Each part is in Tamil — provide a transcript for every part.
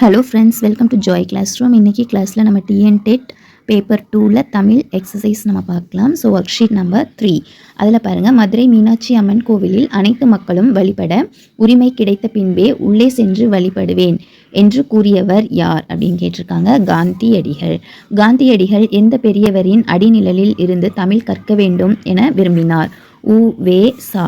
Hello friends welcome to Joy class room இன்றைக்கி கிளாஸில் நம்ம டிஎன் டெட் பேப்பர் டூவில் தமிழ் எக்ஸசைஸ் நம்ம பார்க்கலாம். So work sheet number three அதில் பாருங்கள் மதுரை மீனாட்சி அம்மன் கோவிலில் அனைத்து மக்களும் வழிபட உரிமை கிடைத்த பின்பே உள்ளே சென்று வழிபடுவேன் என்று கூறியவர் யார்? அப்படின்னு கேட்டிருக்காங்க காந்தியடிகள். காந்தியடிகள் எந்த பெரியவரின் அடிநிழலில் இருந்து தமிழ் கற்க வேண்டும் என விரும்பினார். உ. வே. சா.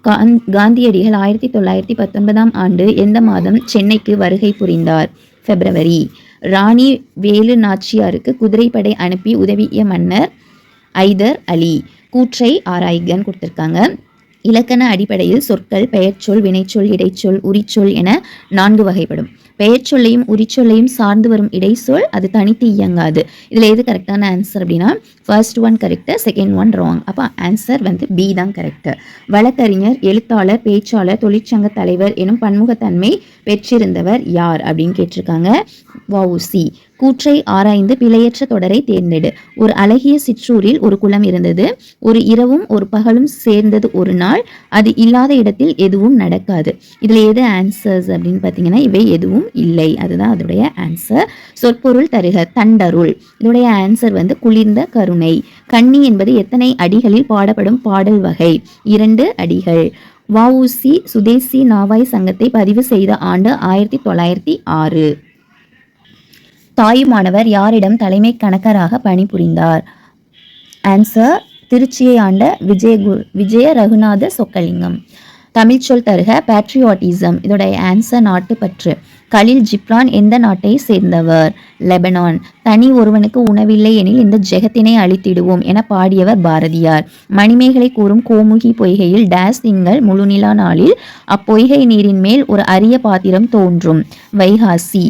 காந்தியடிகள் ஆயிரத்தி தொள்ளாயிரத்தி பத்தொன்பதாம் ஆண்டு எந்த மாதம் சென்னைக்கு வருகை புரிந்தார்? பிப்ரவரி. ராணி வேலு நாச்சியாருக்கு குதிரைப்படை அனுப்பி உதவிய மன்னர் ஐதர் அலி. கூற்றை ஆராய்கன்னு கொடுத்துருக்காங்க. இலக்கண அடிப்படையில் சொற்கள் பெயர்ச்சொல் வினைச்சொல் இடைச்சொல் உரிச்சொல் என நான்கு வகைப்படும். பெயர்ச்சொல்லையும் உரிச்சொல்லையும் சார்ந்து வரும் இடைச்சொல் அது தனித்து இயங்காது. இதில் எது கரெக்டான ஆன்சர் அப்படின்னா first one correct second one wrong அப்போ ஆன்சர் வந்து பி தான் கரெக்டு வழக்கறிஞர் எழுத்தாளர் பேச்சாளர் தொழிற்சங்க தலைவர் எனும் பன்முகத்தன்மை பெற்றிருந்தவர் யார் அப்படின்னு கேட்டிருக்காங்க. வவுசி கூற்றை ஆராய்ந்து பிழையற்ற தொடரை தேர்ந்தெடு. ஒரு அழகிய சிற்றூரில் ஒரு குளம் இருந்தது. ஒரு இரவும் ஒரு பகலும் சேர்ந்தது ஒரு நாள். அது இல்லாத இடத்தில் எதுவும் நடக்காது. இதில் எது ஆன்சர்ஸ் அப்படின்னு பார்த்தீங்கன்னா இவை எதுவும் இல்லை. அதுதான் அதோடைய ஆன்சர் சொற்பொருள் தருக தண்டருள். இதோடைய ஆன்சர் வந்து குளிர்ந்த கருணை. கண்ணி என்பது எத்தனை அடிகளில் பாடப்படும் பாடல் வகை? இரண்டு அடிகள். வஉசி சுதேசி நாவாய் சங்கத்தை பதிவு செய்த ஆண்டு ஆயிரத்தி தொள்ளாயிரத்தி ஆறு. தாயுமானவர் யாரிடம் தலைமை கணக்கராக பணிபுரிந்தார்? ஆன்சர் திருச்சியை ஆண்ட விஜய விஜய ரகுநாத சொக்கலிங்கம். தமிழ் சொல் தருக பேட்ரியாட்டிசம் இதோடைய ஆன்சர் நாட்டுப்பற்று கலில் ஜிப்ரான் எந்த நாட்டை சேர்ந்தவர்? லெபனான். தனி ஒருவனுக்கு உணவில்லை எனில் இந்த ஜெகத்தினை அழித்திடுவோம் என பாடியவர் பாரதியார். மணிமேகலை கூறும் கோமுகி பொய்கையில் டேஸ் திங்கள் முழுநிலா நாளில் அப்பொய்கை நீரின் மேல் ஒரு அரிய பாத்திரம் தோன்றும். வைகாசி.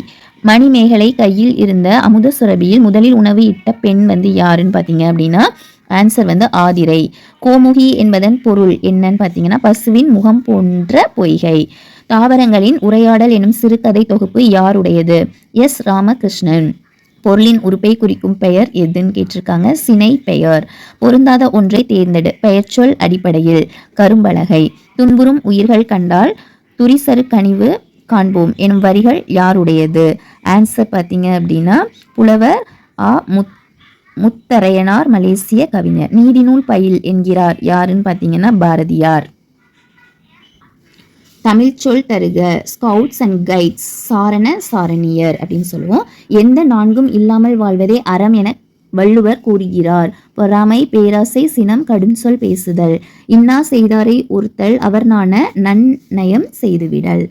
மணிமேகலை கையில் இருந்த அமுத சுரபியில் முதலில் உணவு இட்ட பெண் வந்து யாருன்னு பார்த்தீங்க அப்படின்னா ஆன்சர் வந்து ஆதிரை. கோமுகி என்பதன் பொருள் என்னன்னு பார்த்தீங்கன்னா பசுவின் முகம் போன்ற பொய்கை. தாவரங்களின் உரையாடல் எனும் சிறுகதை தொகுப்பு யாருடையது? எஸ். ராமகிருஷ்ணன். பொருளின் உறுப்பை குறிக்கும் பெயர் எதுன்னு கேட்டிருக்காங்க? சினை பெயர். பொருந்தாத ஒன்றை தேர்ந்தெடு. பெயர்ச்சொல் அடிப்படையில். கரும்பலகை. துன்புறும் உயிர்கள் கண்டால் துரிசரு கனிவு காண்போம். எனும் வரிகள் யாருடையது? ஆன்சர் பார்த்தீங்க அப்படின்னா புலவர் ஆ. முத் முத்தரையனார் மலேசிய கவிஞர். நீதிநூல் பயில் என்கிறார் யாருன்னு பார்த்தீங்கன்னா பாரதியார். தமிழ் சொல் தருக ஸ்கவுட்ஸ் அண்ட் கைட்ஸ் சாரண சாரணியர் அப்படின்னு சொல்லுவோம். எந்த நான்கும் இல்லாமல் வாழ்வதே அறம் என வள்ளுவர் கூறுகிறார். பொறாமை பேராசை சினம் கடும் சொல் பேசுதல். இன்னா செய்தாரை ஒருத்தல் அவர் நான நன்னயம் செய்துவிடல்.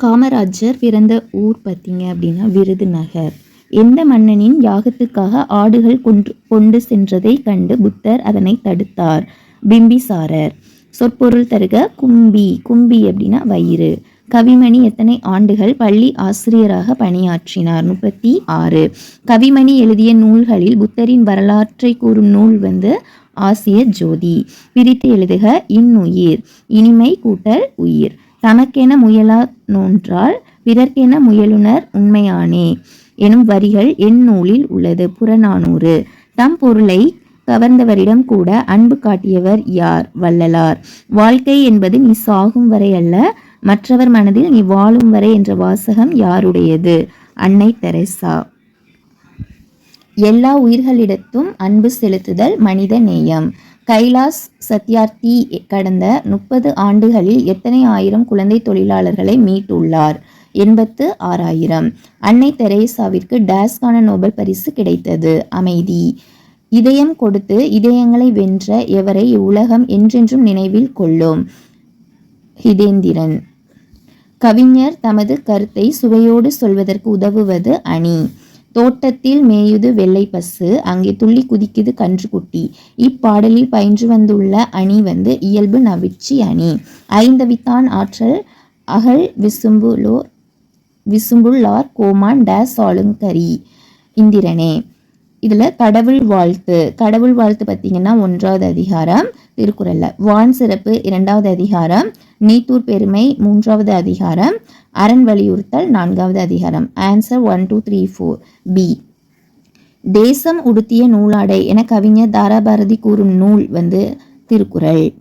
காமராஜர் பிறந்த ஊர் பார்த்தீங்க அப்படின்னா விருதுநகர். எந்த மன்னனின் யாகத்துக்காக ஆடுகள் கொன்று கொண்டு சென்றதை கண்டு புத்தர் அதனை தடுத்தார். பிம்பிசாரர். சொற்பொருள் தருக கும்பி கும்பி அப்படின்னா வயிறு. கவிமணி எத்தனை ஆண்டுகள் பள்ளி ஆசிரியராக பணியாற்றினார்? முப்பத்தி ஆறு. கவிமணி எழுதிய நூல்களில் புத்தரின் வரலாற்றை கூறும் நூல் வந்து ஆசிய ஜோதி. பிரித்து எழுதுக இன்னுயிர். இனிமை கூட்டல் உயிர். தமக்கென முயலா நோன்றால் பிறர்க்கென முயலுனர் உண்மையானே. எனும் வரிகள் என் நூலில் உள்ளது. புறநானூறு. தம் பொருளை கவர்ந்தவரிடம் கூட அன்பு காட்டியவர் யார்? வள்ளலார். வாழ்க்கை என்பது நீ சாகும் வரை அல்ல மற்றவர் மனதில் நீ வாழும் வரை என்ற வாசகம் யாருடையது? அன்னை தெரசா. எல்லா உயிர்களிடத்தும் அன்பு செலுத்துதல் மனித நேயம். கைலாஸ் சத்யார்த்தி கடந்த முப்பது ஆண்டுகளில் எத்தனை ஆயிரம் குழந்தை தொழிலாளர்களை மீட்டுள்ளார்? எண்பத்து ஆறாயிரம். அன்னை தெரேசாவிற்கு டேஸ்கான நோபல் பரிசு கிடைத்தது. அமைதி. இதயம் கொடுத்து இதயங்களை வென்ற எவரை இவ்வுலகம் என்றென்றும் நினைவில் கொள்ளும்? ஹிதேந்திரன். கவிஞர் தமது கருத்தை சுவையோடு சொல்வதற்கு உதவுவது அணி. தோட்டத்தில் மேயுது வெள்ளை பசு அங்கே துள்ளி குதிக்குது கன்றுக்குட்டி. இப்பாடலில் பயின்று வந்துள்ள அணி வந்து இயல்பு நவிச்சி அணி. ஐந்தவித்தான் ஆற்றல் அகல் விசும்புலோ விசும்புள்ளார் கோமான் டேஸ் ஆளுங்கரி இந்திரனே. இதில் கடவுள் வாழ்த்து. கடவுள் வாழ்த்து பார்த்தீங்கன்னா ஒன்றாவது அதிகாரம் திருக்குறளில். வான் சிறப்பு இரண்டாவது அதிகாரம் நீத்தூர் பெருமை மூன்றாவது அதிகாரம் அரண் வலியுறுத்தல் நான்காவது அதிகாரம். Answer one two three four B தேசம் உடுத்திய நூலாடை என கவிஞர் தாராபாரதி கூறும் நூல் வந்து திருக்குறள்.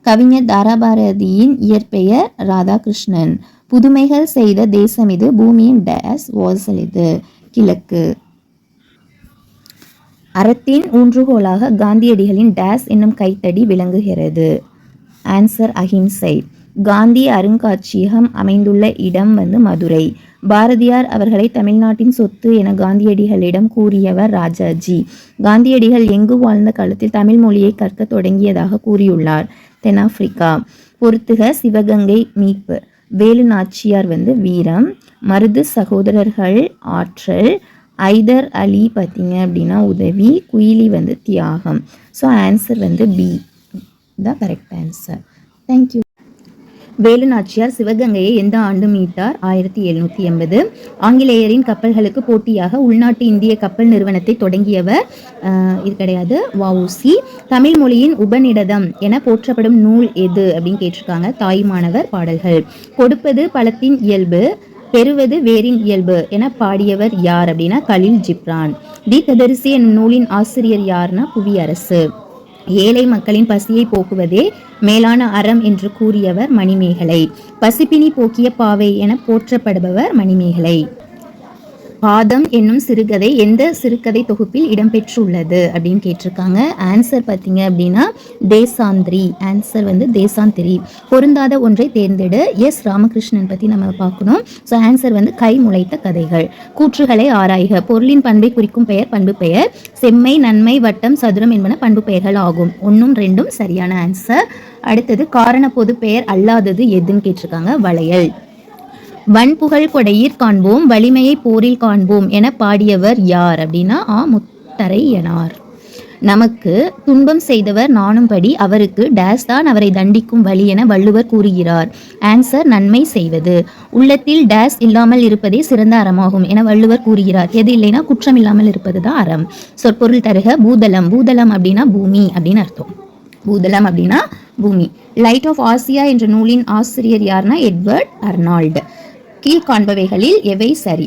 கவிஞர் தாராபாரதியின் இயற்பெயர் ராதாகிருஷ்ணன். புதுமைகள் செய்த தேசம் இது. பூமியின் டேஸ் வாசல் இது. கிழக்கு. அறத்தின் ஊன்றுகோலாக காந்தியடிகளின் டேஸ் என்னும் கைத்தடி விளங்குகிறது. ஆன்சர் அஹிம்சை. காந்தி அருங்காட்சியகம் அமைந்துள்ள இடம் வந்து மதுரை. பாரதியார் அவர்களை தமிழ்நாட்டின் சொத்து என காந்தியடிகளிடம் கூறியவர் ராஜாஜி. காந்தியடிகள் எங்கு வாழ்ந்த காலத்தில் தமிழ் மொழியை கற்க தொடங்கியதாக கூறியுள்ளார் தென்னாப்பிரிக்கா. பொறுத்துக சிவகங்கை மீட்பு. வேலு நாச்சியார் வந்து வீரம் மருது சகோதரர்கள் ஆற்றல் ஐதர் அலி பார்த்தீங்க அப்படின்னா உதவி குயிலி வந்து தியாகம். ஸோ ஆன்சர் வந்து பி தான் correct answer thank you Velu Nachiyar சிவகங்கையை எந்த ஆண்டு மீட்டார்? ஆயிரத்தி எழுநூத்தி எண்பது. ஆங்கிலேயரின் கப்பல்களுக்கு போட்டியாக உள்நாட்டு இந்திய கப்பல் நிறுவனத்தை தொடங்கியவர் இது கிடையாது வவுசி தமிழ் மொழியின் உபநிடதம் என போற்றப்படும் நூல் எது அப்படின்னு கேட்டிருக்காங்க தாய்மானவர் பாடல்கள். கொடுப்பது பழத்தின் இயல்பு பெறுவது வேரின் இயல்பு என பாடியவர் யார் அப்படின்னா கலில் ஜிப்ரான். தி கதரிசி என்னும் நூலின் ஆசிரியர் யார்னா புவியரசு. ஏழை மக்களின் பசியை போக்குவதே மேலான அறம் என்று கூறியவர் மணிமேகலை. பசிப்பினி போக்கிய பாவை என போற்றப்படுபவர் மணிமேகலை. பாதம் என்னும் சிறுகதை எந்த சிறுகதை தொகுப்பில் இடம்பெற்றுள்ளது அப்படின்னு கேட்டிருக்காங்க. ஆன்சர் பார்த்தீங்க அப்படின்னா தேசாந்திரி. ஆன்சர் வந்து தேசாந்திரி. பொருந்தாத ஒன்றை தேர்ந்தெடு. எஸ் ராமகிருஷ்ணன் பற்றி நம்ம பார்க்கணும். ஸோ ஆன்சர் வந்து கை முளைத்த கதைகள். கூற்றுகளை ஆராய்க. பொருளின் பண்பை குறிக்கும் பெயர் பண்பு பெயர். செம்மை நன்மை வட்டம் சதுரம் என்பன பண்பு பெயர்கள் ஆகும். ஒன்றும் ரெண்டும் சரியான ஆன்சர் அடுத்தது காரண பொது பெயர் அல்லாதது எதுன்னு கேட்டிருக்காங்க. வளையல். வன்புகழ் கொடையீர் காண்போம் வலிமையை போரில் காண்போம் என பாடியவர் யார் அப்படின்னா ஆ. முத்தரையனார். நமக்கு துன்பம் செய்தவர் நாணும்படி அவருக்கு டேஸ் தான் அவரை தண்டிக்கும் வழி என வள்ளுவர் கூறுகிறார். ஆன்சர் நன்மை செய்வது. உள்ளத்தில் டேஸ் இல்லாமல் இருப்பதே சிறந்த அறமாகும் என வள்ளுவர் கூறுகிறார். எது இல்லைன்னா குற்றம் இல்லாமல் இருப்பது தான் அறம். சொற்பொருள் தருக பூதலம். பூதலம் அப்படின்னா பூமி அப்படின்னு அர்த்தம். பூதலம் அப்படின்னா பூமி. லைட் ஆஃப் ஆசியா என்ற நூலின் ஆசிரியர் யாருன்னா எட்வர்ட் அர்னால்டு. கீழ்காண்பவைகளில் எவை சரி?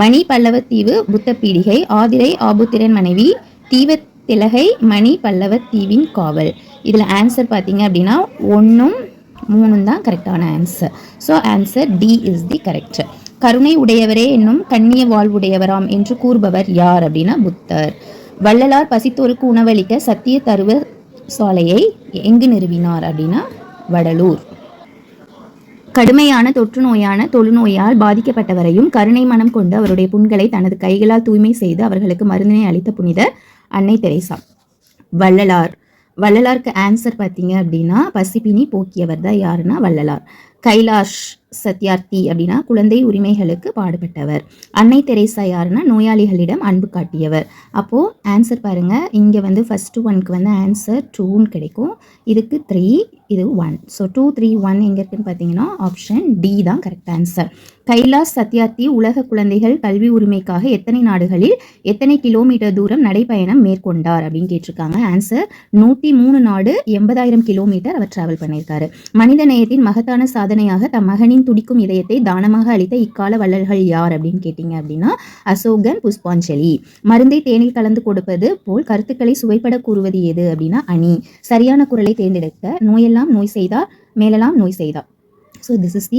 மணி பல்லவத்தீவு புத்த பீடிகை ஆதிரை ஆபுத்திரன் மனைவி தீவத்திலகை மணி பல்லவத்தீவின் காவல். இதில் ஆன்சர் பார்த்தீங்க அப்படின்னா ஒன்றும் மூணும் தான் கரெக்டான answer so answer D is the correct கருணை உடையவரே என்னும் கண்ணிய வாழ்வுடையவராம் என்று கூறுபவர் யார் அப்படின்னா புத்தர். வள்ளலார் பசித்தோருக்கு உணவளிக்க சத்திய தருவ சாலையை எங்கு நிறுவினார் அப்படின்னா வடலூர். கடுமையான தொற்று நோயான தொழுநோயால் பாதிக்கப்பட்டவரையும் கருணை மனம் கொண்டு அவருடைய புண்களை தனது கைகளால் தூய்மை செய்து அவர்களுக்கு மருந்தினை அளித்த புனிதர் அன்னை தெரேசா. வள்ளலார். வள்ளலாருக்கு ஆன்சர் பார்த்தீங்க அப்படின்னா பசிப்பினி போக்கியவர் தான் யாருன்னா வள்ளலார். கைலாஷ் சத்யார்த்தி அப்படின்னா குழந்தை உரிமைகளுக்கு பாடுபட்டவர். அன்னை தெரேசா யாருன்னா நோயாளிகளிடம் அன்பு காட்டியவர். அப்போது ஆன்சர் பாருங்க. இங்கே வந்து ஃபஸ்ட்டு ஒன்க்கு வந்து ஆன்சர் டூன்னு கிடைக்கும். இதுக்கு த்ரீ இது one so two three one எங்கே இருக்குன்னு பார்த்தீங்கன்னா ஆப்ஷன் டி தான் கரெக்ட் ஆன்சர் கைலாஷ் சத்யார்த்தி உலக குழந்தைகள் கல்வி உரிமைக்காக எத்தனை நாடுகளில் எத்தனை கிலோமீட்டர் தூரம் நடைப்பயணம் மேற்கொண்டார் அப்படின்னு கேட்டிருக்காங்க. ஆன்சர் நூற்றி மூணு நாடு எண்பதாயிரம் கிலோமீட்டர் அவர் ட்ராவல் பண்ணியிருக்காரு. மனித நேயத்தின் மகத்தான சாதனையாக தம் மகனின் துடிக்கும் இதயத்தை தானமாக அளித்த இக்கால வள்ளல்கள் யார் அப்படின்னு கேட்டீங்க அப்படின்னா அசோகன் புஷ்பாஞ்சலி. மருந்தை தேனில் கலந்து கொடுப்பது போல் கருத்துக்களை சுவைப்பட கூறுவது எது அப்படின்னா அணி. சரியான குரலை தேர்ந்தெடுக்க நோயெல்லாம் நோய் செய்தார் மேலெல்லாம் நோய் செய்தார் ஸோ திஸ் இஸ் தி